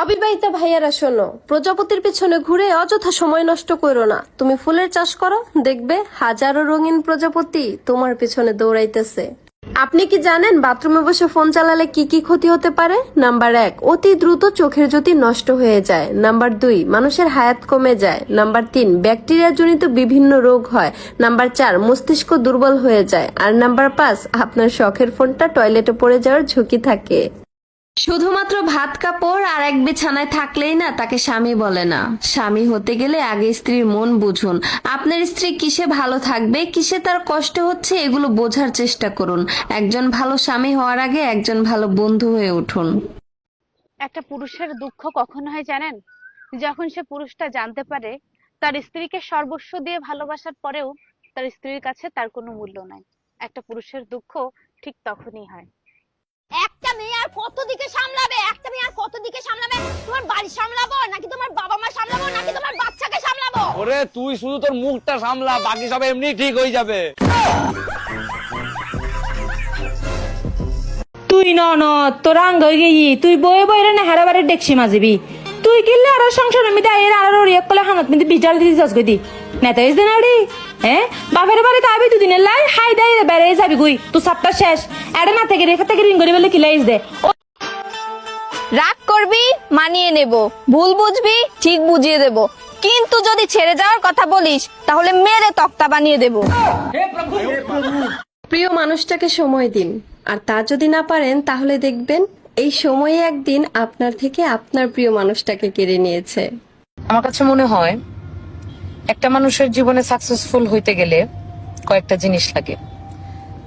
অবিবাহিতা ভাইয়ারা, শোনো, প্রজাপতির পেছনে ঘুরে অযথা সময় নষ্ট করো না। তুমি ফুলের চাষ করো, দেখবে হাজারো রঙিন প্রজাপতি তোমার পেছনে দৌড়াইতেছে। আপনি কি জানেন, বাথরুমে বসে ফোন চালালে কি কি ক্ষতি হতে পারে? নাম্বার এক, অতি দ্রুত চোখের জ্যোতি নষ্ট হয়ে যায়। নাম্বার দুই, মানুষের হায়াত কমে যায়। নাম্বার তিন, ব্যাকটেরিয়া জনিত বিভিন্ন রোগ হয়। নাম্বার চার, মস্তিষ্ক দুর্বল হয়ে যায়। আর নাম্বার পাঁচ, আপনার শখের ফোনটা টয়লেটে পড়ে যাওয়ার ঝুঁকি থাকে। শুধুমাত্র ভাত কাপড় আর এক বিছানায় থাকলেই না, তাকে স্বামী বলে না। স্বামী হতে গেলে আগে স্ত্রীর মন বুঝুন। আপনার স্ত্রী কিসে ভালো থাকবে, কিসে তার কষ্ট হচ্ছে, এগুলো বোঝার চেষ্টা করুন। একজন ভালো স্বামী হওয়ার আগে একজন ভালো বন্ধু হয়ে উঠুন। একটা পুরুষের দুঃখ কখন হয় জানেন? যখন সে পুরুষটা জানতে পারে, তার স্ত্রীকে সর্বস্ব দিয়ে ভালোবাসার পরেও তার স্ত্রীর কাছে তার কোনো মূল্য নাই। একটা পুরুষের দুঃখ ঠিক তখনই হয়। একটা মেয়ে আর কত দিকে সামলাবে? একটা মেয়ে আর কত দিকে সামলাবে? তোমার বাড়ি সামলাবো? নাকি তোমার বাবা মা সামলাবো? নাকি তোমার বাচ্চাকে সামলাবো? ওরে তুই শুধু তোর মুখটা সামলা বাকি সব এমনি ঠিক হয়ে যাবে। তুই ন ন তোর আঙ্গ হয়ে গেই তুই বয়ে বয়ে না হারা বারে ডেকসি মাজিবি। তুই কিনলে আর সংসার আমি তাই এর আর রিয়াক করলে হানত মিদি বিজাল দিদি যাস গদি। নেতা ইস দিন আড়ি হ্যাঁ বাপের বাড়িতে আবি দুদিনের লাই। হাই দাই বেড়ে যাবি গুই। তুই সাপটা শেষ। এড়ে না থেকে রেখে থেকে রিং করি বলে কিলাইস দে। রাগ করবি মানিয়ে নেব। ভুল বুঝবি ঠিক বুঝিয়ে দেব। কিন্তু যদি ছেড়ে যাওয়ার কথা বলিস তাহলে মেরে তক্তা বানিয়ে দেব। প্রিয় মানুষটাকে সময় দিন। আর তা যদি না পারেন তাহলে দেখবেন এই সময়ে একদিন আপনার থেকে আপনার প্রিয় মানুষটাকে কেড়ে নিয়েছে। আমার কাছে মনে হয় একটা মানুষের জীবনে সাকসেসফুল হইতে গেলে কয়েকটা জিনিস লাগে।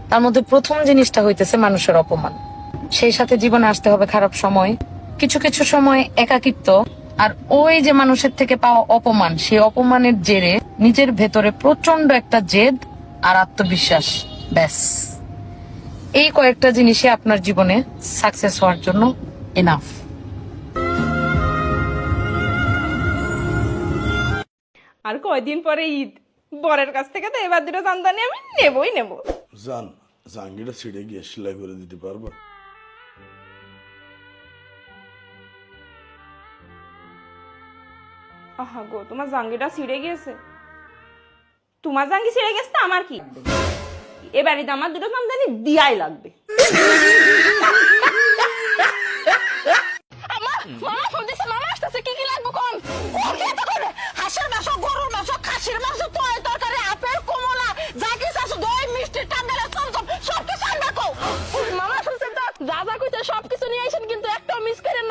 তার মধ্যে প্রথম জিনিসটা হইতেছে মানুষের অপমান। সেই সাথে জীবনে আসতে হবে খারাপ সময়। কিছু কিছু সময় একাকিত্ব আর ওই যে মানুষের থেকে পাওয়া অপমান, সেই অপমানের জেরে নিজের ভেতরে প্রচণ্ড একটা জেদ আর আত্মবিশ্বাস। ব্যাস। এই কয়েকটা জিনিসই আপনার জীবনে সাকসেস হওয়ার জন্য এনাফ আর কয়দিন পরে ঈদ বরের কাছ থেকে তো এবার দুটো সন্তানে আমি নেবই নেব জান জাঙ্গিটা ছিঁড়ে গিয়ে সেলাই করে দিতে পারবা আহা গো তোমার জাঙ্গিটা ছিঁড়ে গিয়েছে তোমার জাঙ্গি ছিঁড়ে গেছে তো আমার কি এ বাড়িতে আমার দুটো সন্তানই দিয়াই লাগবে মামা ফোন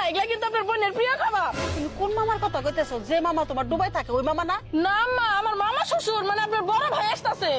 এগুলা কিন্তু আপনার বোনের প্রিয় খাবার। তুমি কোন মামার কথা কইতেছো? যে মামা তোমার ডুবাই থাকে ওই মামা না? না মা আমার মামা শ্বশুর মানে আপনার বড় ভাই আসতেছে।